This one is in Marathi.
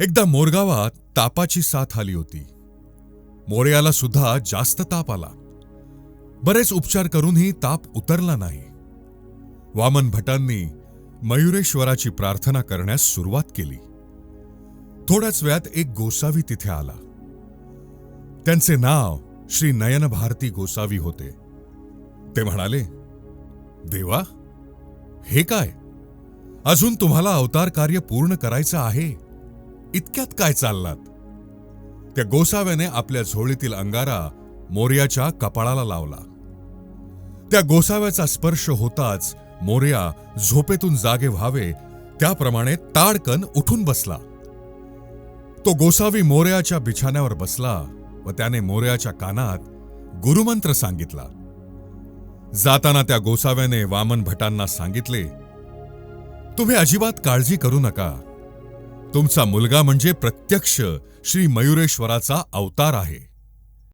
एकदा मोरगावात तापाची साथ आली होती. मोरयाला सुद्धा जास्त ताप आला. बरेच उपचार करूनही ताप उतरला नाही. वामन भटांनी मयुरेश्वराची प्रार्थना करण्यास सुरुवात केली. थोड्याच वेळात एक गोसावी तिथे आला. त्यांचे नाव श्री नयन भारती गोसावी होते. ते म्हणाले देवा हे काय? अजून तुम्हाला अवतार कार्य पूर्ण करायचं आहे? इतक्यात काय चाललात? त्या गोसाव्याने आपल्या झोळीतील अंगारा मोर्याच्या कपाळाला लावला. त्या गोसाव्याचा स्पर्श होताच मोर्या झोपेतून जागे व्हावे त्याप्रमाणे ताडकन उठून बसला. तो गोसावी मोर्याच्या बिछाण्यावर बसला व त्याने मोर्याच्या कानात गुरुमंत्र सांगितला. जाताना त्या गोसाव्याने वामन भटांना सांगितले तुम्ही अजिबात काळजी करू नका. तुमचा मुलगा म्हणजे प्रत्यक्ष श्री मयुरेश्वराचा अवतार आहे.